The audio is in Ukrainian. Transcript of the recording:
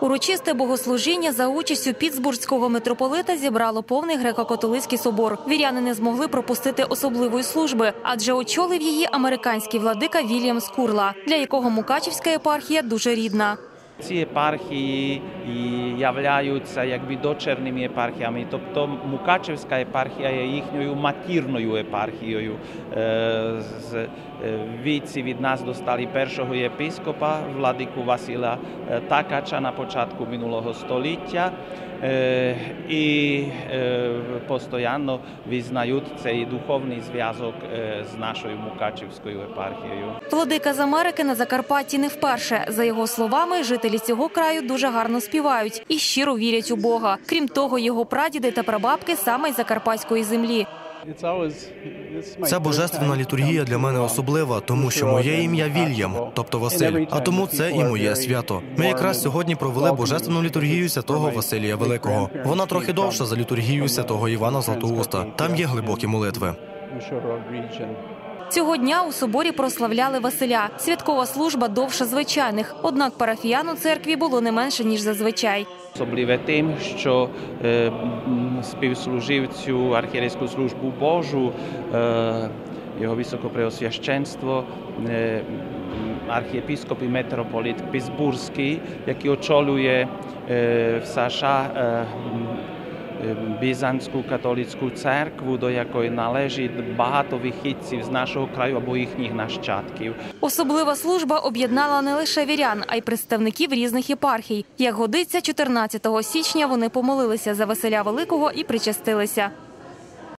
Урочисте богослужіння за участю Пітсбурзького митрополита зібрало повний греко-католицький собор. Віряни не змогли пропустити особливої служби, адже очолив її американський владика Вільям Скурла, для якого Мукачівська єпархія дуже рідна. Ці єпархії являються якби дочерними єпархіями, тобто Мукачевська єпархія є їхньою матірною єпархією. Е, З е, віці від нас достали першого єпископа, владику Василя е, Такача на початку минулого століття. Е, І постійно визнають цей духовний зв'язок з нашою Мукачевською єпархією. Владика з на Закарпатті не вперше. За його словами, жителі цього краю дуже гарно співають і щиро вірять у Бога. Крім того, його прадіди та прабабки саме із закарпатської землі. Ця божественна літургія для мене особлива, тому що моє ім'я Вільям, тобто Василь. А тому це і моє свято. Ми якраз сьогодні провели божественну літургію святого Василія Великого. Вона трохи довша за літургію святого Івана Златоуста. Там є глибокі молитви. Цього дня у соборі прославляли Василя. Святкова служба довша звичайних. Однак парафіян у церкві було не менше ніж зазвичай. Особливе тим, що е, м, співслужив цю архієрейську службу Божу, е, його високопреосвященство, е, м, архієпископ і митрополит Пізбурзький, який очолює е, в США е, katolickú cerkvu, до якої належить багато вихідців з нашого краю або їхніх нащадків. Особлива служба об'єднала не лише вірян, а й представників різних єпархій. Як годиться, 14 січня вони помолилися за Василя Великого і причастилися.